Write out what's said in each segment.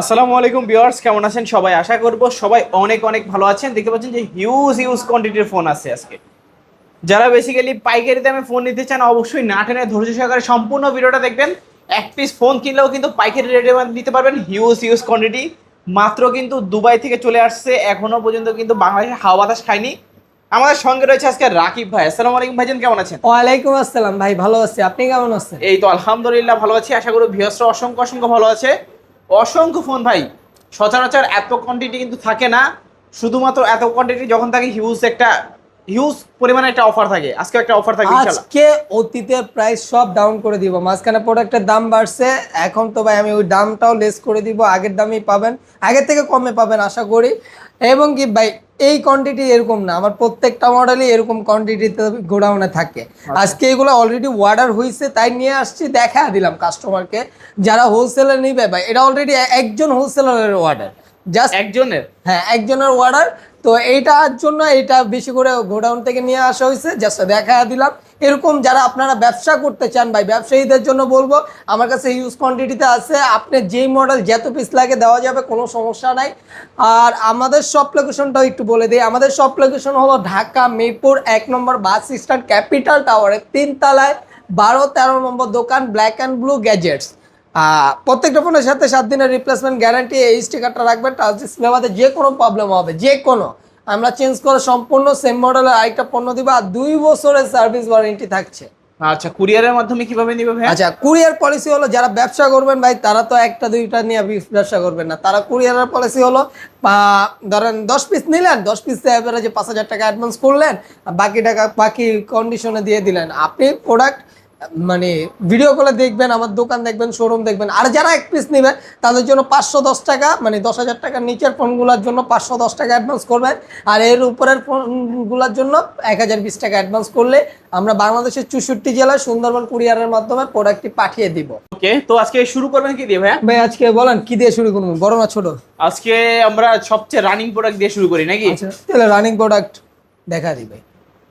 আসসালামু আলাইকুম ভিউয়ার্স কেমন আছেন সবাই? আশা করব সবাই অনেক অনেক ভালো আছেন। দেখতে পাচ্ছেন যে হিউজ হিউজ কোয়ান্টিটির ফোন আছে আজকে। যারা বেসিক্যালি পাইকারি দামে ফোন নিতে চান অবশ্যই না টেনে ধৈর্য সহকারে সম্পূর্ণ ভিডিওটা দেখবেন। এক পিস ফোন কিনলেও কিন্তু পাইকারি রেটে নিতে পারবেন হিউজ হিউজ কোয়ান্টিটি মাত্র কিন্তু দুবাই থেকে চলে আসছে এখনও পর্যন্ত কিন্তু বাংলাদেশে হাওয়া বাতাস খায়নি। আমাদের সঙ্গে রয়েছে আজকে রাকিব ভাই। আসসালামু আলাইকুম ভাইজান কেমন আছেন? ওয়ালাইকুম আসসালাম ভাই ভালো আছি। আপনি কেমন আছেন? এই তো আলহামদুলিল্লাহ ভালো আছি। আশা করি ভিউয়ার্সরা অসংখ্য অসংখ্য ভালো আছে। অসংখ্য ফোন ভাই। সচরাচর এত কোয়ান্টিটি কিন্তু থাকে না। শুধুমাত্র এত কোয়ান্টিটি যখন থাকে হিউজ একটা হিউজ পরিমাণে একটা অফার থাকে। আজকে একটা অফার থাকে আজকে অতীতের প্রাইস সব ডাউন করে দিব। মাঝখানে প্রোডাক্টের দাম বাড়ছে। এখন তো ভাই আমি ওই দামটাও লেস করে দিব। আগের দামেই পাবেন। আগের থেকে কমে পাবেন, আশা করি। এবং কি ভাই এই কোয়ান্টিটি এরকম না। আমার প্রত্যেকটা মডেলই এরকম কোয়ান্টিটিতে গোডাউনে থাকে। আজকে এগুলো অলরেডি অর্ডার হয়েছে তাই নিয়ে আসছি দেখা দিলাম কাস্টমারকে যারা হোলসেলার নিবে ভাই এটা অলরেডি একজন হোলসেলারের অর্ডার জাস্ট একজনের? হ্যাঁ একজনের অর্ডার তো এইটার জন্য এটা বেশি করে গোডাউন থেকে নিয়ে আসা হয়েছে জাস্ট দেখা দিলাম। এরকম যারা আপনারা ব্যবসা করতে চান ভাই, ব্যবসায়ীদের জন্য বলব, আমার কাছে ইউজ কোয়ান্টিটিতে আছে। আপনি যেই মডেল যত পিস লাগে দেওয়া যাবে, কোনো সমস্যা নাই। আর আমাদের শপ লোকেশনটাও একটু বলে দিই। আমাদের শপ লোকেশন হলো ঢাকা মিরপুর, এক নম্বর বাস স্ট্যান্ড ক্যাপিটাল টাওয়ারের তিনতলায়, বারো তেরো নম্বর দোকান ব্ল্যাক অ্যান্ড ব্লু গ্যাজেটস প্রত্যেকটা ফোনের সাথে সাত দিনের রিপ্লেসমেন্ট গ্যারান্টি এই স্টিকারটা রাখবেন টাচ ডিসপ্লে যে কোনো প্রবলেম হবে যে কোনো। আমরা চেঞ্জ করে সম্পূর্ণ সেম মডেলের আরেকটা পণ্য দিব আর দুই বছরের সার্ভিস ওয়ারেন্টি থাকছে। আচ্ছা কুরিয়ারের মাধ্যমে কীভাবে নিবে ভাই? আচ্ছা কুরিয়ার পলিসি হলো যারা ব্যবসা করবেন ভাই তারা তো একটা দুইটা নিয়ে ব্যবসা করবেন না। তারা কুরিয়ারের পলিসি হলো ধরেন দশ পিস নিলেন দশ পিস যে পাঁচ হাজার টাকা অ্যাডভান্স করলেন বাকি টাকা বাকি কন্ডিশনে দিয়ে দিলেন। আপনি প্রোডাক্ট মানে ভিডিও কলে দেখবেন আমার দোকান দেখবেন শোরুম দেখবেন। আর যারা এক পিস নেবেন তাদের জন্য পাঁচশো দশ টাকা মানে দশ হাজার টাকার নিচের ফোনগুলোর জন্য পাঁচশো দশ টাকা অ্যাডভান্স করবেন। আর এর উপরের ফোনগুলোর জন্য এক হাজার বিশ টাকা অ্যাডভান্স করলে আমরা বাংলাদেশের চৌষট্টি জেলায় সুন্দরবন কুরিয়ারের মাধ্যমে প্রোডাক্টটি পাঠিয়ে দিব। ওকে তো আজকে শুরু করবেন কি দিয়ে ভাইয়া? ভাই আজকে বলেন কি দিয়ে শুরু করব? বড় না ছোট? আজকে আমরা সবচেয়ে রানিং প্রোডাক্ট দিয়ে শুরু করি নাকি? আচ্ছা তাহলে রানিং প্রোডাক্ট দেখা দিবে।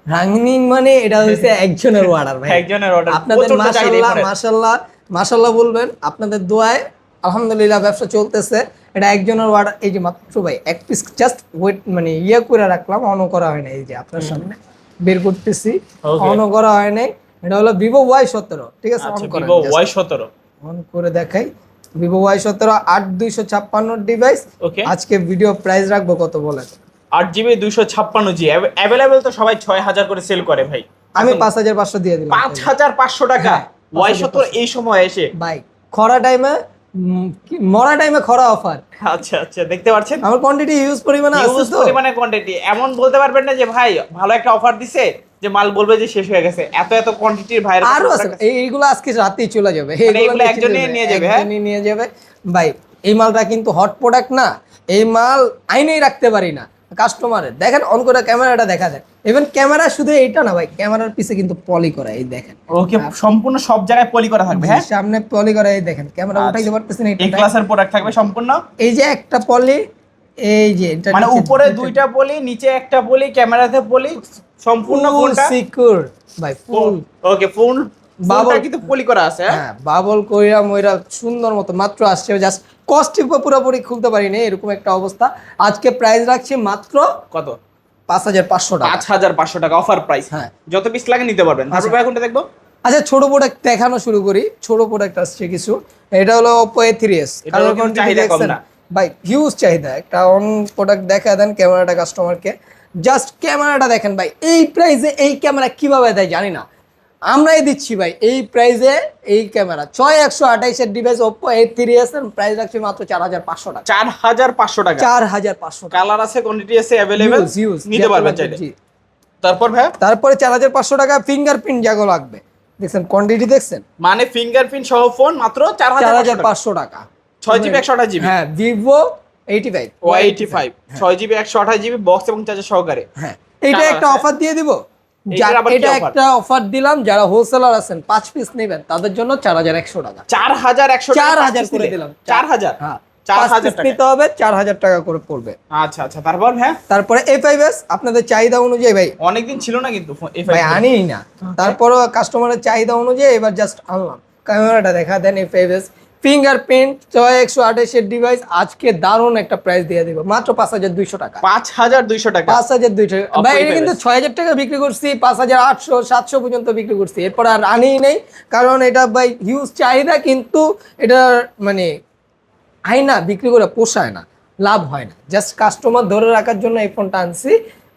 রানিং মানে এটা হচ্ছে একজনের অর্ডার ভাই। একজনের অর্ডার আপনাদের মাশাল্লাহ মাশাল্লাহ মাশাল্লাহ বলবেন আপনাদের দোয়ায় আলহামদুলিল্লাহ ব্যবসা চলতেছে। এটা একজনের অর্ডার এই যে মাত্র ভাই এক পিস জাস্ট ওয়েট মানে ইয়ে করে রাখলাম অন করা হয় না এই যে আপনার সামনে বের করতেছি Okay. অন করা হয় নাই। এটা হলো ভিভো ওয়াই সতেরো ঠিক আছে অন করেন ভিভো। ওয়াই সতেরো। অন করে দেখাই। ভিভো ওয়াই সতেরো আট দুইশো ছাপ্পান্ন ডিভাইস ওকে আজকে ভিডিও প্রাইস রাখব কত বলেন? আট জিবি দুইশো ছাপ্পান্ন জি অ্যাভেলেবেল তো সবাই ছয় হাজার করে সেল করে ভাই। আমি পাঁচ হাজার পাঁচশো দিয়ে দিলাম। পাঁচ হাজার পাঁচশো টাকা। হ্যাঁ, ওয়াই 5,500 সত্তর এই সময় এসে। ভাই খরা টাইমে মরা টাইমে খরা অফার আচ্ছা আচ্ছা দেখতে পাচ্ছেন? আমার কোয়ান্টিটি ইউজ পরিমাণে তো। পরিমাণে কোয়ান্টিটি এমন বলতে পারবেন না যে ভাই ভালো একটা অফার দিছে যে মাল বলবে যে শেষ হয়ে গেছে। এত এত কোয়ান্টিটির ভাইয়ের আরও আছে। এইগুলো আজকে রাতেই চলে যাবে। মানে এইগুলো একজনই নিয়ে যাবে, হ্যাঁ? নিয়ে যাবে। ভাই এই মালটা কিন্তু হট প্রোডাক্ট না। এই মাল আইনেই রাখতে পারি না। কাস্টমারের দেখেন অন করে ক্যামেরাটা দেখা দেন ইভেন ক্যামেরা শুধু এইটা না ভাই ক্যামেরার পিছে কিন্তু পলি করা এই দেখেন। ওকে সম্পূর্ণ সব জায়গায় পলি করা থাকবে হ্যাঁ? সামনে পলি করা এই দেখেন ক্যামেরা আচ্ছা। উঠাইতে পারতেছেন এই ক্লাসের প্রোডাক্ট থাকবে সম্পূর্ণ? এই যে একটা পলি এই যে মানে উপরে দুইটা পলি নিচে একটা পলি ক্যামেরাতে পলি সম্পূর্ণ ফুল সিকিউর ভাই ফুল ওকে ফোন বাবল কিন্তু পলি করা আছে হ্যাঁ? হ্যাঁ বাবল কইরা মইরা সুন্দর মতো মাত্র আসছে। জাস্ট কস্ট পুরোপুরি খুলতে পারিনি এরকম একটা অবস্থা। আজকে প্রাইস রাখছি মাত্র কত? পাঁচ হাজার পাঁচশো টাকা। পাঁচ হাজার পাঁচশো টাকা অফার প্রাইস হ্যাঁ। যত পিস লাগে নিতে পারবেন। তারপর কোনটা দেখব? আচ্ছা ছোট প্রোডাক্ট দেখানো শুরু করি। ছোট প্রোডাক্ট আসছে কিছু। এটা হলো এ থ্রি এস চাহিদা কম না। ভাই হিউজ চাহিদা। একটা অন প্রোডাক্ট দেখা দেন ক্যামেরাটা কাস্টমারকে জাস্ট ক্যামেরাটা দেখেন ভাই। এই প্রাইসে এই ক্যামেরা কীভাবে দেয় জানি না। আমরাই দিচ্ছি ভাই এই প্রাইসে এই ক্যামেরা ছয় একশো আঠাইশের device Oppo A three S এর প্রাইস রাখছি মাত্র চার হাজার পাঁচশো টাকা। চার হাজার পাঁচশো টাকা। চার হাজার পাঁচশো কালার আছে কোয়ান্টিটি আছে অ্যাভেলেবেল নিতে পারবেন চাইলে। তারপর ভাই? তারপরে চার হাজার পাঁচশো টাকা ফিঙ্গারপ্রিন্ট জাগো লাগবে। দেখছেন কোয়ান্টিটি দেখছেন? মানে ফিঙ্গারপ্রিন্ট সহ ফোন মাত্র চার হাজার পাঁচশো টাকা। ছয় জিবি একশো আঠাশ জিবি হ্যাঁ ভিভো এইটি ফাইভ ও এইটি ফাইভ ছয় জিবি একশো আঠাশ জিবি বক্স এবং চার্জার সহকারে। হ্যাঁ। এইটা একটা অফার দিয়ে দিব। এটা একটা অফার দিলাম যারা হোলসেলার আছেন পাঁচ পিস নেবেন তাদের জন্য চার হাজার একশো টাকা। চার হাজার একশো চার হাজার করে দিলাম। চার হাজার? হ্যাঁ। চার পাঁচ হাজার পিস টাকা। নিতে হবে চার হাজার টাকা করে পড়বে। আচ্ছা আচ্ছা তারপর হ্যাঁ? তারপরে এ ফাইভ এস আপনাদের চাহিদা অনুযায়ী ভাই। অনেকদিন ছিল না কিন্তু ভাই আনিই না। তারপরও কাস্টমারের চাহিদা অনুযায়ী এবার জাস্ট আনলাম। ক্যামেরাটা দেখা দেন এ ফাইভ এস ফিঙ্গারপ্রিন্ট ছয় একশো আঠাশের ডিভাইস আজকে দারুণ একটা প্রাইস দিয়ে দিব। মাত্র পাঁচ হাজার দুইশো টাকা। পাঁচ হাজার দুইশো টাকা। পাঁচ হাজার দুইশো Oppo ভাই এটা কিন্তু ছয় হাজার টাকা বিক্রি করছি পাঁচ হাজার আটশো সাতশো পর্যন্ত বিক্রি করছি। এরপর আর আনিই নেই কারণ এটা ভাই হিউজ চাহিদা কিন্তু এটা মানে আয় না বিক্রি করে পোষায় না লাভ হয় না। জাস্ট কাস্টমার ধরে রাখার জন্য এই ফোনটা আনছি।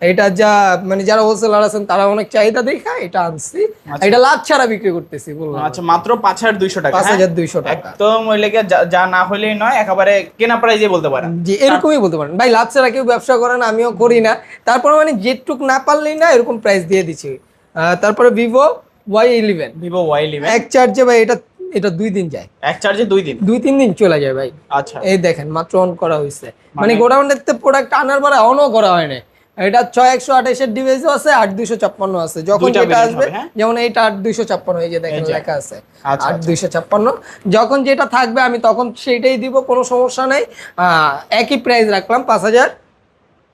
এটা যা মানে যারা হোলসেলার আছেন তারা অনেক চাহিদা দেখা এটা আনছি। এটা লাভ ছাড়া বিক্রি করতেছি বললাম। আচ্ছা মাত্র পাঁচ হাজার দুইশো টাকা পাঁচ হ্যাঁ? হাজার দুইশো টাকা। একদম ওই লেগে যা- না হলেই নয় একেবারে কেনা প্রাইজে বলতে পারেন। জি এরকমই বলতে পারেন। ভাই লাভ ছাড়া কেউ ব্যবসা করে না আমিও করি না। তারপর মানে যেটুক না পারলেই না এরকম প্রাইস দিয়ে দিচ্ছি আহ, তারপরে Vivo Y eleven Vivo Y eleven এক চার্জে ভাই এটা এটা দুই দিন যায়। এক চার্জে দুই দিন? দুই তিন দিন চলে যায় ভাই। আচ্ছা। এই দেখেন মাত্র অন করা হয়েছে মানে গোডাউনের প্রোডাক্ট আনার পরে অনও করা হয় না এটা ছয় একশো আঠাশের ডিভাইসও আছে আট দুইশো ছাপ্পান্ন আছে। যখন যেটা আসবে হ্যাঁ? যেমন এইটা আট দুইশো ছাপ্পান্ন এই যে দেখেন। লেখা আছে আচ্ছা, আট দুইশো ছাপ্পান্ন। যখন যেটা থাকবে আমি তখন সেইটাই দিব কোনো সমস্যা নেই। আহ, একই প্রাইস রাখলাম পাঁচ হাজার।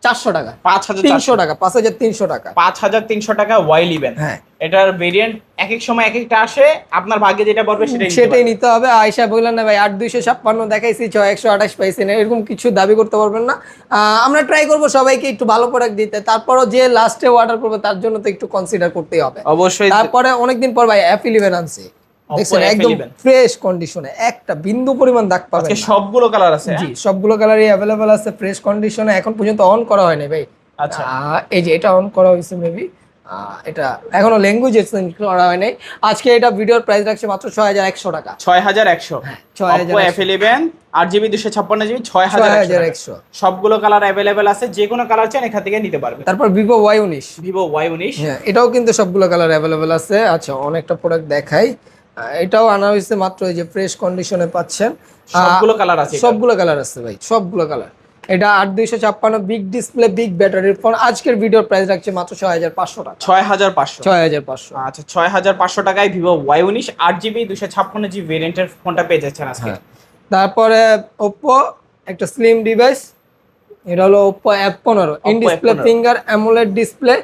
চারশো টাকা। পাঁচ হাজার তিনশো টাকা পাঁচ হাজার তিনশো টাকা। পাঁচ হাজার তিনশো টাকা ওয়াই ইলেভেন হ্যাঁ। এটার ভেরিয়েন্ট এক এক সময় এক একটা আসে আপনার ভাগ্যে যেটা পড়বে সেটাই নিতে সেটাই নিতে হবে। আয়সা বললেন না ভাই আট দুইশো ছাপ্পান্ন দেখাইছি ছয় একশো আঠাশ পাইছি না এরকম কিছু দাবি করতে পারবেন না। আমরা ট্রাই করব সবাইকে একটু ভালো প্রোডাক্ট দিতে। তারপরও যে লাস্টে অর্ডার করবে তার জন্য তো একটু কনসিডার করতেই হবে। অবশ্যই। তারপরে অনেকদিন পর ভাই অ্যাপ ইলেভেন আনছি। দেখছেন একদম F11 ফ্রেশ কন্ডিশনে একটা বিন্দু পরিমাণ দাগ পাবেন আজকে সবগুলো কালার আছে জি হ্যাঁ? সবগুলো কালারই অ্যাভেলেবেল আছে ফ্রেশ কন্ডিশনে এখন পর্যন্ত অন করা হয়নি ভাই। আচ্ছা। এই যে এটা অন করা হয়েছে মেবি এটা এখনও ল্যাঙ্গুয়েজ এক্সচেঞ্জ করা হয় নাই আজকে এটা ভিডিওর প্রাইস রাখছে মাত্র ছয় হাজার একশো টাকা। ছয় হাজার একশো ছয় হাজার এফ ইলেভেন আট জিবি দুশো ছাপ্পান্ন জিবি ছয় হাজার একশো। সবগুলো কালার অ্যাভেলেবেল আছে যে কোনো কালার চান এখান থেকে নিতে পারবে তারপর ভিভো ওয়াই উনিশ। ভিভো ওয়াই উনিশ। হ্যাঁ এটাও কিন্তু সবগুলো কালার অ্যাভেলেবেল আছে। আচ্ছা অনেকটা প্রোডাক্ট দেখাই। এটাও আনা হয়েছে মাত্র এই যে ফ্রেশ কন্ডিশনে পাচ্ছেন। সবগুলো কালার আছে সবগুলো কালার আছে ভাই সবগুলো কালার এটা আট দুইশো ছাপ্পান্ন বিগ ডিসপ্লে বিগ ব্যাটারির ফোন আজকের ভিডিওর প্রাইস রাখছে মাত্র ছয় হাজার পাঁচশো টাকা। ছয় হাজার পাঁচশো? ছয় হাজার পাঁচশো। আচ্ছা ছয় হাজার পাঁচশো টাকায় ভিভো ওয়াই উনিশ আট জিবি দুশো ছাপ্পান্ন জিবি ভেরিয়েন্টের ফোনটা পেয়ে যাচ্ছেন আজকে। হ্যাঁ। তারপরে ওপ্পো একটা স্লিম ডিভাইস এটা হলো ওপ্পো অ্যাপ পনেরো। In display finger AMOLED display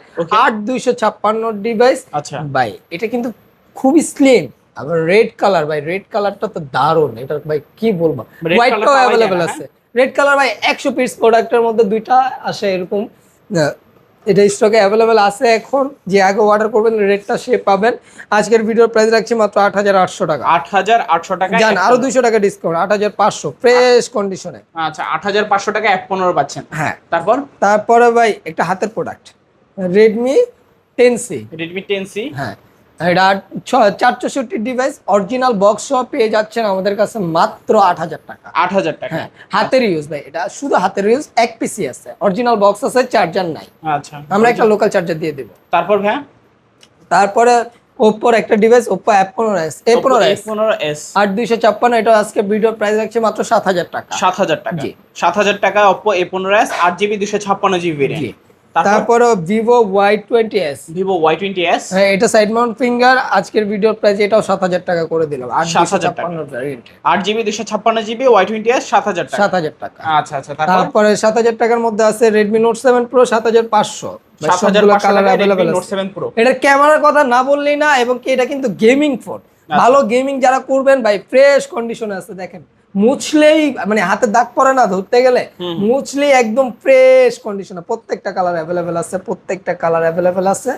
আট দুইশো ছাপ্পান্ন ডিভাইস আচ্ছা। ভাই এটা কিন্তু খুবই স্লিম আবার রেড কালার ভাই রেড কালারটা তো দারুণ। এটা ভাই কি বলব? হোয়াইটটাও অ্যাভেলেবেল আছে। রেড কালার ভাই একশো পিস প্রোডাক্টের মধ্যে দুইটা আসে এরকম। এটা স্টকে অ্যাভেলেবেল আছে এখন। যে আগে অর্ডার করবেন রেটটা সে পাবেন। আজকের ভিডিওর প্রাইস রাখছি মাত্র আট হাজার আটশো টাকা। আট হাজার আটশো টাকা জান আরও দুইশো টাকা ডিসকাউন্ট আট হাজার পাঁচশো ফ্রেশ কন্ডিশনে আচ্ছা আট হাজার পাঁচশো টাকা এক পনেরো পাচ্ছেন। হ্যাঁ। তারপর? তারপরে ভাই একটা হাতের product Redmi ten C Redmi ten C হ্যাঁ। এটা চার চৌষট্টি ডিভাইস অরিজিনাল বক্স সহ পেয়ে যাচ্ছেন আমাদের কাছে মাত্র আট হাজার টাকা। আট হাজার টাকা। হ্যাঁ হাতের ইউজ ভাই এটা শুধু হাতের ইউজ এক পিসি আছে অরিজিনাল বক্স আছে চার্জার নাই। আচ্ছা। আমরা একটা লোকাল চার্জার দিয়ে দেবো। তারপর ভাই তারপরে ওপ্পোর একটা ডিভাইস ওপ্পো অ্যাপ পনেরো এস এ পনেরো এস পনেরো এস আট দুইশো ছাপ্পান্ন এটা আজকে ভিডিওর প্রাইস রাখছে মাত্র সাত হাজার টাকা। সাত হাজার টাকা। সাত হাজার টাকা অপো এ পনেরো এস আট জিবি দুশো ছাপ্পান্ন জিবি তারপর? Vivo Y twenty S Vivo Y twenty S হ্যাঁ এটা সাইড মাউন্ট ফিঙ্গার আজকের ভিডিওর প্রাইস এটাও সাত হাজার টাকা করে দিলাম। আট 7,000 দুইশো টাকা। ছাপ্পান্ন ভ্যারিয়েন্ট আট জিবি দুশো ছাপ্পান্ন জিবি ওয়াই টোয়েন্টি এস সাত হাজার টাকা। সাত হাজার টাকা। আচ্ছা আচ্ছা তারপর? সাত হাজার টাকার মধ্যে আছে রেডমি নোট সেভেন প্রো সাত হাজার পাঁচশো। সাত হাজার প্রো এটার ক্যামেরার কথা না বললেই না এবং কি এটা কিন্তু গেমিং ফোন আচ্ছা। ভালো গেমিং যারা করবেন ভাই ফ্রেশ কন্ডিশনে আছে দেখেন। মুছলেই মানে হাতে দাগ পড়ে না ধরতে গেলে মুছলেই একদম ফ্রেশ কন্ডিশনে প্রত্যেকটা কালার অ্যাভেলেবেল আছে প্রত্যেকটা কালার অ্যাভেলেবেল আছে।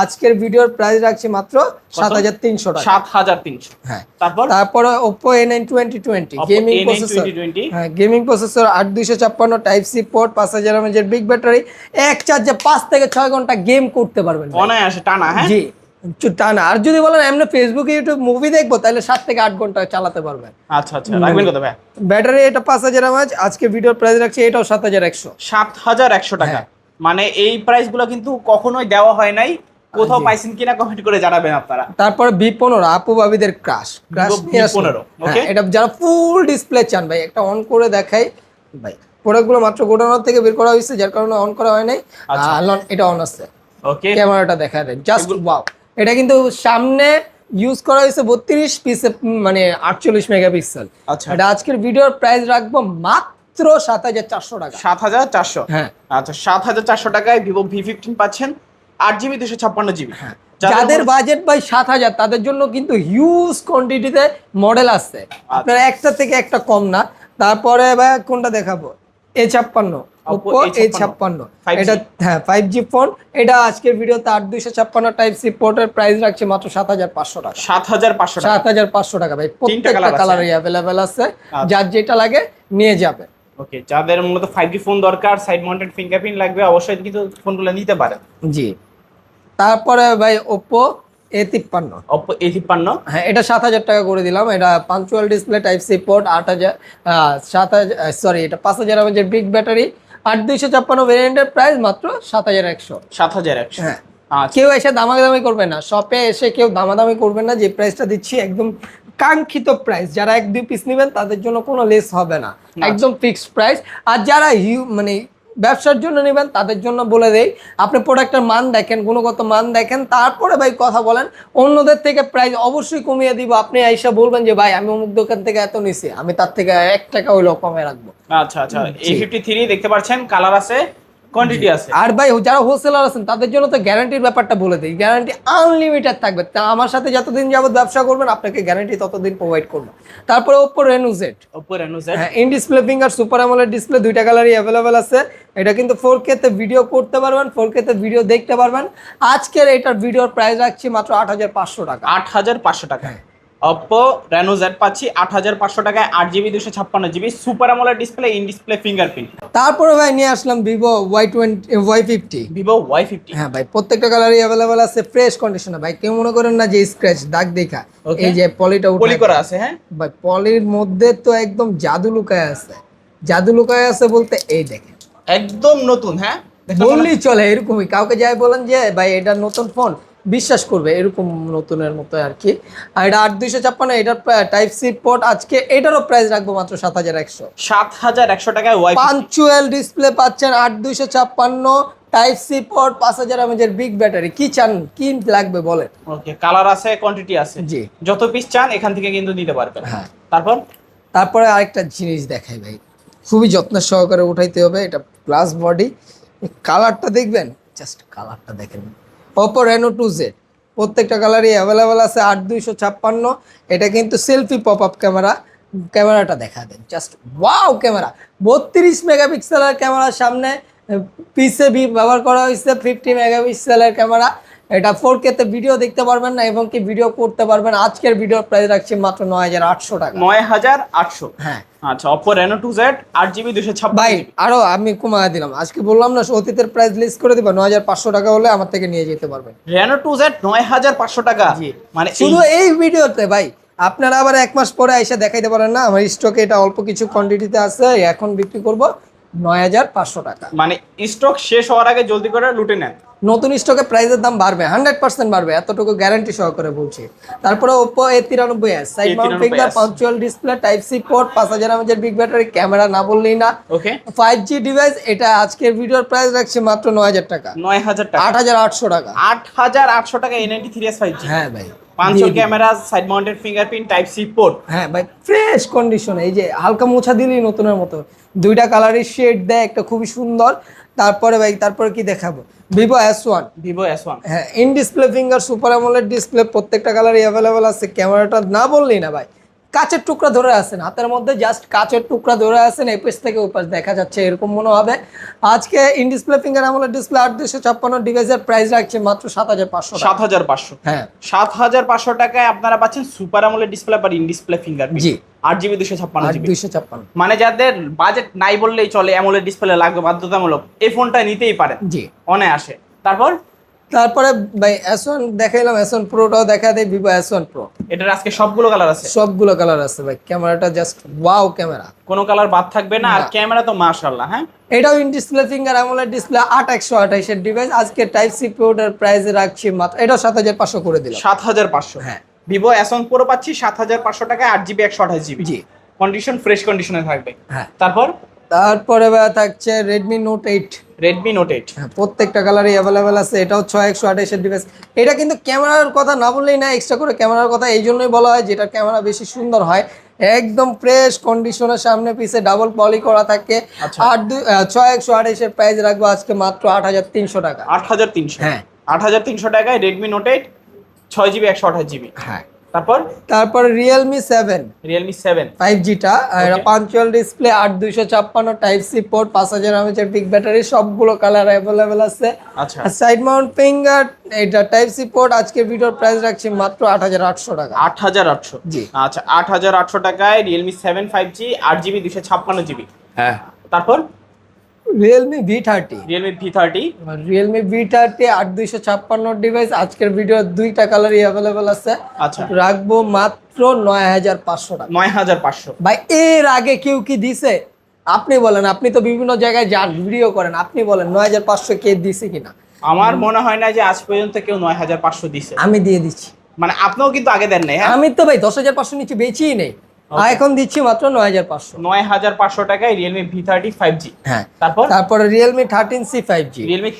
আজকের ভিডিওর প্রাইস রাখছি মাত্র সাত হাজার তিনশো টাকা। সাত হাজার তিনশো। হ্যাঁ। তারপর? তারপরে Oppo A nine twenty twenty gaming A9 processor হ্যাঁ গেমিং প্রসেসর আট দুইশো ছাপ্পান্ন টাইপ সি পোর্ট পাঁচ হাজার এমএজের বিগ ব্যাটারি এক চার্জে পাঁচ থেকে ছয় ঘণ্টা গেম করতে পারবেন অনায়াসে টানা হ্যাঁ? জি। টা না আর যদি বলেন এমনি ফেসবুকে ইউটিউব মুভি দেখব তাহলে সাত থেকে আট ঘণ্টা চালাতে পারবেন। আচ্ছা আচ্ছা রাখবেন কত ভাই? ব্যাটারি এটা পাঁচ হাজার এমএজ আজকে ভিডিওর প্রাইস রাখছি এটাও সাত হাজার একশো। সাত হাজার একশো টাকা। হ্যাঁ। মানে এই প্রাইসগুলো কিন্তু কখনোই দেওয়া হয় নাই কোথাও পাইছেন কিনা কমেন্ট করে জানাবেন আপনারা। তারপরে বি পনেরো আপু বাবিদের ক্রাশ ক্রাশ V15, okay? এটা যারা ফুল ডিসপ্লে চান ভাই একটা অন করে দেখাই। ভাই প্রোডাক্টগুলো মাত্র গোডাউন থেকে বের করা হয়েছে যার কারণে অন করা হয় নাই। আচ্ছা। এটা অন আছে। ওকে ক্যামেরাটা দেখা দেয় জাস্ট ওয়াও এটা কিন্তু সামনে ইউজ করা হয়েছে বত্রিশ পিসে মানে আটচল্লিশ মেগাপিক্সেল আচ্ছা। এটা আজকের ভিডিওর প্রাইস রাখব মাত্র সাত হাজার চারশো টাকা। সাত হাজার চারশো? হ্যাঁ। আচ্ছা সাত হাজার চারশো টাকায় ভিভো ভি ফিফটিন পাচ্ছেন আট জিবি দুশো ছাপ্পান্ন জিবি। হ্যাঁ। যাদের বাজেট ভাই সাত হাজার তাদের জন্য কিন্তু হিউজ কোয়ান্টিটিতে মডেল আছে আপনার একটা থেকে একটা কম না। তারপরে ভাই কোনটা দেখাবো? এ ছাপ্পান্ন। ওপো এ ছাপ্পান্ন। এটা হ্যাঁ ফাইভ জি ফোন এটা আজকের ভিডিওতে আট দুইশো ছাপ্পান্ন টাইপ সি পোর্টের প্রাইস রাখছে মাত্র সাত হাজার পাঁচশো টাকা। সাত হাজার পাঁচশো সাত হাজার পাঁচশো টাকা ভাই। প্রত্যেকটা কালারই অ্যাভেলেবেল আছে। আচ্ছা। যার যেটা লাগে নিয়ে যাবে। ওকে যাদের মূলত ফাইভ জি ফোন দরকার সাইড মাউন্টেড ফিঙ্গারপ্রিন্ট লাগবে অবশ্যই কিন্তু ফোনগুলো নিতে পারেন। জি। তারপরে ভাই ওপো এ তিপ্পান্ন। অপো এ তিপ্পান্ন? হ্যাঁ এটা সাত হাজার টাকা করে দিলাম। এটা punch hole display type C port আট হাজার সাত হাজার সরি এটা পাঁচ হাজার এমএচের বিগ ব্যাটারি আট দুইশো ছাপ্পান্ন ভেরিয়েন্টের প্রাইস মাত্র সাত হাজার একশো। সাত হাজার একশো। হ্যাঁ। আচ্ছা। কেউ এসে দামাদামি করবে না। শপে এসে কেউ দামাদামি করবে না যে প্রাইসটা দিচ্ছি একদম কাঙ্ক্ষিত প্রাইস যারা এক দুই পিস নেবেন তাদের জন্য কোনো লেস হবে না। একদম ফিক্সড প্রাইস আর যারা হিউ মানে ব্যবসার জন্য নেবেন তাদের জন্য বলে দেই। আপনি প্রোডাক্টের মান দেখেন গুণগত মান দেখেন তারপরে ভাই কথা বলেন। অন্যদের থেকে প্রাইস অবশ্যই কমিয়ে দিব। আপনি আইসা বলবেন যে ভাই আমি অমুক দোকান থেকে এত নিছি আমি তার থেকে এক টাকা হইলেও কমে রাখব। আচ্ছা আচ্ছা। এই ফিফটি থ্রি দেখতে পাচ্ছেন কালার আছে। কোয়ান্টিটি আছে। আর ভাই যারা হোলসেলার আছেন তাদের জন্য তো গ্যারান্টির ব্যাপারটা বলে দিই। গ্যারান্টি আনলিমিটেড থাকবে। তা আমার সাথে যতদিন যাবত ব্যবসা করবেন আপনাকে গ্যারান্টি ততদিন প্রোভাইড করব। তারপরে Oppo Reno Z Oppo Reno Z হ্যাঁ in display finger super AMOLED display দুইটা কালারই অ্যাভেলেবেল আছে। এটা কিন্তু ফোর তে ভিডিও করতে পারবেন ফোর তে ভিডিও দেখতে পারবেন। আজকের এটার ভিডিওর প্রাইস রাখছি মাত্র আট হাজার পাঁচশো টাকা। আট হাজার পাঁচশো টাকা। অপো রেনো জেড পাচ্ছি আট হাজার পাঁচশো টাকায় আট জিবি দুশো ছাপ্পান্ন জিবি সুপার আমলের ডিসপ্লে ইন ডিসপ্লে ফিঙ্গারপ্রিন্ট তারপরে ভাই নিয়ে আসলাম Vivo Y twenty Y fifty Vivo Y fifty হ্যাঁ ভাই প্রত্যেকটা কালারই অ্যাভেলেবেল আছে ফ্রেশ কন্ডিশনে ভাই কেউ মনে করেন না যে স্ক্র্যাচ দাগ দেখা. এই যে পলিটা পলি করা আছে হ্যাঁ? ভাই পলির মধ্যে তো একদম জাদু লুকায় আছে। জাদু লুকায় আছে বলতে এই দেখেন। একদম নতুন হ্যাঁ? বললেই চলে এরকমই। কাউকে যাই বলেন যে ভাই এটা নতুন ফোন বিশ্বাস করবে এরকম নতুনের মতো আর কি। আর এটা আট দুইশো ছাপ্পান্ন এটার টাইপ সি পোর্ট আজকে এটারও প্রাইস রাখব মাত্র সাত হাজার একশো। সাত হাজার একশো টাকায় পাঞ্চুয়াল ডিসপ্লে পাচ্ছেন আট দুইশো ছাপ্পান্ন টাইপ সি পোর্ট পাঁচ হাজার এমএজের বিগ ব্যাটারি কি চান? কি লাগবে বলেন? ওকে কালার আছে কোয়ান্টিটি আছে। জি। যত পিস চান এখান থেকে কিন্তু নিতে পারবেন। হ্যাঁ। তারপর? তারপরে আরেকটা জিনিস দেখাই ভাই। খুবই যত্ন সহকারে উঠাইতে হবে এটা প্লাস বডি কালারটা দেখবেন? জাস্ট কালারটা দেখেন। ওপো রেনো টু জেড প্রত্যেকটা কালারই অ্যাভেলেবেল আছে আট দুইশো ছাপ্পান্ন। এটা কিন্তু সেলফি পপ আপ ক্যামেরা ক্যামেরাটা দেখা দেন। জাস্ট ওয়াও ক্যামেরা বত্রিশ মেগাপিক্সেলের ক্যামেরার সামনে পিসে ব্যবহার করা হয়েছে ফিফটি মেগাপিক্সেলের ক্যামেরা এটা ফোর কে তে ভিডিও দেখতে পারবেন না এবং কি ভিডিও করতে পারবেন। আজকের ভিডিওর প্রাইস রাখছি মাত্র নয় হাজার আটশো টাকা। নয় হাজার আটশো। হ্যাঁ। আচ্ছা অপো রেনো টু জেড আট জিবি দুশো ভাই আরও আমি কমায় দিলাম। আজকে বললাম না অতীতের প্রাইস লিস্ট করে দিবা নয় হাজার পাঁচশো টাকা হলে আমার থেকে নিয়ে যেতে পারবেন। রেনো টু জেড নয় হাজার পাঁচশো টাকা। মানে শুধু এই ভিডিওতে ভাই আপনারা আবার এক মাস পরে এসে দেখাইতে পারেন না আমার স্টকে এটা অল্প কিছু কোয়ান্টিটিতে আছে এখন বিক্রি করব। নয় হাজার পাঁচশো টাকা। মানে স্টক শেষ হওয়ার আগে জলদি করে লুটে নেন। নতুন স্টকে প্রাইসের দাম বাড়বে হান্ড্রেড পার্সেন্ট বাড়বে এতটুকু গ্যারান্টি সহকারে বলছি। তারপরে ওপো এ তিরানব্বই S side mount finger punch hole display type C port পাঁচ হাজার এমএচের বিগ ব্যাটারি ক্যামেরা না বললেই না। ওকে ফাইভ জি ডিভাইস এটা আজকের ভিডিওর প্রাইস রাখছে মাত্র নয় হাজার টাকা। নয় হাজার টাকা। আট হাজার আটশো টাকা। আট হাজার আটশো টাকা N ninety three S five হ্যাঁ ভাই। পাঁচশো দিয়ে দিন। Camera side mounted fingerprint type C port হ্যাঁ ভাই ফ্রেশ কন্ডিশন এই যে হালকা মোছা দিলেই নতুনের মতো। দুইটা কালারের শেড দেয় একটা খুবই সুন্দর। তারপরে ভাই তারপরে কি দেখাবো? Vivo S one Vivo S one হ্যাঁ in display finger super AMOLED display প্রত্যেকটা কালারই অ্যাভেলেবেল আছে। ক্যামেরাটা না বললেই না ভাই কাচের টুকরা ধরে আছেন হাতের মধ্যে জাস্ট কাচের টুকরা ধরে আছেন এই থেকে ওই পাশ দেখা যাচ্ছে এরকম মনে হবে। আজকে ইন ডিসপ্লে ফিঙ্গার আমলের ডিসপ্লে আট দুশো ছাপ্পান্ন ডিভাইসের প্রাইস রাখছে মাত্র সাত হাজার পাঁচশো সাত হাজার পাঁচশো। হ্যাঁ। সাত হাজার পাঁচশো টাকায় আপনারা পাচ্ছেন সুপার আমলের ডিসপ্লে বা ইন ডিসপ্লে ফিঙ্গার জি। আট জিবি দুশো ছাপ্পান্ন দুইশো ছাপ্পান্ন। মানে যাদের বাজেট নাই বললেই চলে অ্যামোলেড ডিসপ্লে লাগবে বাধ্যতামূলক। এই ফোনটা নিতেই পারেন। জি। অনে আসে তারপর তারপরে ভাই এস ওয়ান দেখাইলাম এস ওয়ান প্রোটাও দেখা দেয় ভিভো এস ওয়ান প্রো এটার আজকে সবগুলো কালার আছে। সবগুলো কালার আছে ভাই ক্যামেরাটা জাস্ট ওয়াও ক্যামেরা। কোনো কালার বাদ থাকবে না আর ক্যামেরা তো মাশাআল্লাহ হ্যাঁ? এটাও in display finger AMOLED display আট একশো আঠাইশের ডিভাইস আজকে টাইপ সি পোর্টের প্রাইসে রাখছি মাত্র এটাও সাত হাজার পাঁচশো করে দিলাম। সাত হাজার পাঁচশো। হ্যাঁ। ভিভো এস ওয়ান প্রো পাচ্ছি সাত হাজার পাঁচশো টাকায় আট জিবি একশো আঠাশ জিবি জি। কন্ডিশন ফ্রেশ কন্ডিশনে থাকবে। হ্যাঁ। তারপর তারপরে থাকছে Redmi Note eight Redmi Note eight প্রত্যেকটা কালারই অ্যাভেলেবেল আছে এটাও ছয় একশো আঠাইশের ডিভাইস এটা কিন্তু ক্যামেরার কথা না বললেই না এক্সট্রা করে ক্যামেরার কথা এই জন্যই বলা হয় যেটা ক্যামেরা বেশি সুন্দর হয়। একদম ফ্রেশ কন্ডিশনের সামনে পিছে ডাবল পলি করা থাকে। আচ্ছা। আট দুই ছয় একশো আঠাইশের প্রাইস রাখব আজকে মাত্র আট হাজার তিনশো টাকা। আট হাজার তিনশো। হ্যাঁ। আট হাজার তিনশো টাকায় রেডমি নোট এইট ছয় জিবি একশো আঠাশ জিবি হ্যাঁ। তারপর? তারপর Realme seven Realme seven five জিটা punch hole display আট দুইশো ছাপ্পান্ন টাইপ সি পোর্ট পাঁচ হাজার এমএচের বিগ ব্যাটারি সবগুলো কালার অ্যাভেলেবেল আছে। আচ্ছা। আর সাইড মাউন্ট ফিঙ্গার এটা টাইপ সি পোর্ট আজকের ভিডিওর প্রাইস রাখছি মাত্র আট হাজার আটশো টাকা। আট হাজার আটশো। জি। আচ্ছা আট হাজার আটশো টাকায় রিয়েলমি সেভেন ফাইভ জি আট জিবি দুশো ছাপ্পান্ন জিবি হ্যাঁ। তারপর? Realme V thirty Realme V thirty Realme V thirty আট দুইশো ছাপ্পান্ন ডিভাইস আজকের ভিডিও দুইটা কালারই অ্যাভেলেবেল আছে। আচ্ছা। রাখব মাত্র নয় হাজার পাঁচশো টাকা। নয় হাজার পাঁচশো। ভাই এর আগে কেউ কি দিছে? আপনি বলেন আপনি তো বিভিন্ন জায়গায় যান ভিডিও করেন আপনি বলেন নয় হাজার পাঁচশো কে দিছে কিনা? আমার মনে হয় না যে আজ পর্যন্ত কেউ নয় হাজার পাঁচশো দিছে। আমি দিয়ে দিচ্ছি। মানে আপনিও কিন্তু আগে দেন নাই হ্যাঁ? আমি তো ভাই দশ হাজার পাঁচশো নিচে বেচিই নেই। এখন দিচ্ছি মাত্র নয় হাজার পাঁচশো। নয় হাজার পাঁচশো টাকায় Realme V thirty five G হ্যাঁ। তারপর? তারপরে Realme thirteen C five G Realme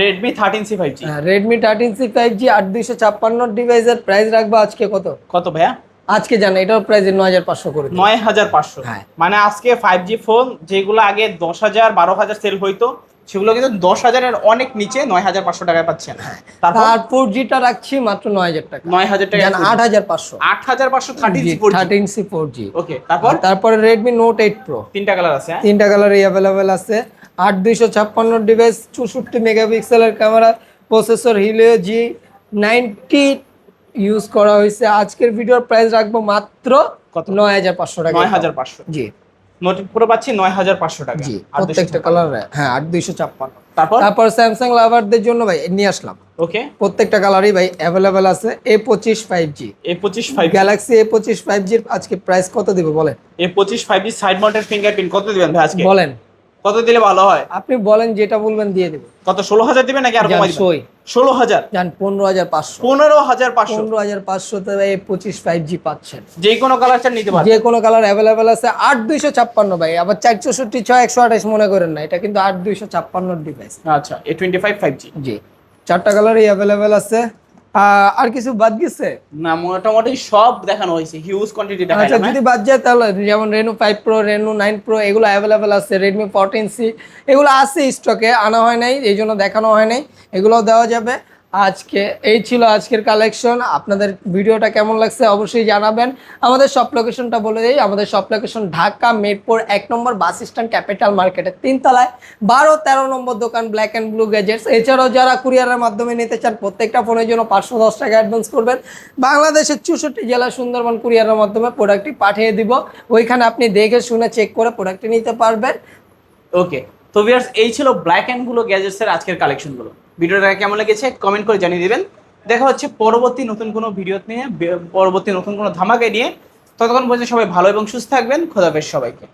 Redmi thirteen C five G Redmi thirteen C five G আট দুইশো ছাপ্পান্ন ডিভাইসের প্রাইস রাখব আজকে কত? কত ভাইয়া? আজকে জানেন এটার প্রাইস নয় হাজার পাঁচশো করে নয় হাজার পাঁচশো। হ্যাঁ। মানে আজকে ফাইভ জি ফোন যেগুলো আগে দশ হাজার বারো হাজার সেল হইতো সেগুলো কিন্তু দশ হাজারের অনেক নিচে নয় হাজার পাঁচশো টাকায় পাচ্ছেন। তারপর জিটা রাখছি মাত্র নয় হাজার টাকা। নয় হাজার টাকা আট হাজার পাঁচশো। আট হাজার পাঁচশো thirty thirteen C four G okay তারপর? তারপরে রেডমি নোট এইট প্রো তিনটা কালার আছে হ্যাঁ? তিনটা কালারই অ্যাভেলেবেল আছে। আট দুইশো ছাপ্পান্ন ডিভাইস চৌষট্টি মেগাপিক্সেলের camera processor Helio G ninety use করা হয়েছে। আজকের ভিডিওর প্রাইস রাখব মাত্র কত? নয় হাজার পাঁচশো টাকা। নয় হাজার পাঁচশো। জি। নোট প্রো পাচ্ছি নয় হাজার পাঁচশো টাকা। জি প্রত্যেকটা কালার হ্যাঁ আট দুইশো ছাপ্পান্ন। তারপর? তারপর স্যামসাং লাভারদের জন্য ভাই নিয়ে আসলাম। ওকে। প্রত্যেকটা কালারই ভাই অ্যাভেলেবেল আছে এ পঁচিশ ফাইভ জি এ পঁচিশ ফাইভ গ্যালাক্সি এ পঁচিশ ফাইভ জির আজকে প্রাইস কত দিব বলেন? এ পঁচিশ five G side mounted fingerprint কত দিবেন ভাই আজকে? বলেন। কত দিলে ভালো হয়? আপনি বলেন যেটা বলবেন দিয়ে দেবো। কত ষোলো হাজার দিবেন নাকি আর কমাই সই। ষোলো হাজার? জান পনেরো হাজার পাঁচশো। পনেরো হাজার পাঁচশো। পনেরো হাজার পাঁচশো তে এই পঁচিশ ফাইভ জি পাচ্ছেন। যে কোনো কালার চান নিতে পারেন। যে কোনো কালার অ্যাভেলেবেল আছে। আট দুইশো ছাপ্পান্ন ভাই আবার চার চৌষট্টি ছয় একশো আঠাশ মনে করেন না এটা কিন্তু আট দুইশো ছাপ্পান্ন ডিভাইস আচ্ছা A twenty five five G G চারটা কালারই অ্যাভেলেবেল আছে। আর কিছু বাদ গেছে? না মোটামুটি সব দেখানো হয়েছে হিউজ কোয়ান্টিটি দেখাই আচ্ছা যদি বাদ যায় তাহলে যেমন Reno five pro Reno nine pro এগুলো অ্যাভেলেবেল আছে রেডমি ফোরটিন সি এগুলো আছে স্টকে আনা হয় নাই এই জন্য দেখানো হয় নাই এগুলোও দেওয়া যাবে। আজকে, এই ছিল আজকের কালেকশন আপনাদের ভিডিওটা কেমন লাগছে অবশ্যই জানাবেন। আমাদের সব লোকেশনটা বলে দিই, আমাদের সব লোকেশন ঢাকা মিরপুর এক নম্বর বাস স্ট্যান্ড ক্যাপিটাল মার্কেটের তিনতলায়, বারো তেরো নম্বর দোকান ব্ল্যাক অ্যান্ড ব্লু গ্যাজেটস এছাড়াও যারা কুরিয়ারের মাধ্যমে নিতে চান, প্রত্যেকটা ফোনের জন্য পাঁচশো দশ টাকা অ্যাডভান্স করবেন। বাংলাদেশের চৌষট্টি জেলা সুন্দরবন কুরিয়ারের মাধ্যমে প্রোডাক্টটি পাঠিয়ে দিব। ওইখানে আপনি দেখে শুনে চেক করে প্রোডাক্টটি নিতে পারবেন। ওকে তো ভিউয়ার্স এই ছিল ব্ল্যাক অ্যান্ড ব্লু গ্যাজেটসের আজকের কালেকশনগুলো ভিডিওটা কেমন লেগেছে কমেন্ট করে জানিয়ে দেবেন। দেখা হচ্ছে পরবর্তী নতুন কোনো ভিডিও নিয়ে, পরবর্তী নতুন কোনো ধামাকে নিয়ে। ততক্ষণ পর্যন্ত সবাই ভালো এবং সুস্থ থাকবেন। খোদাফেজ সবাইকে।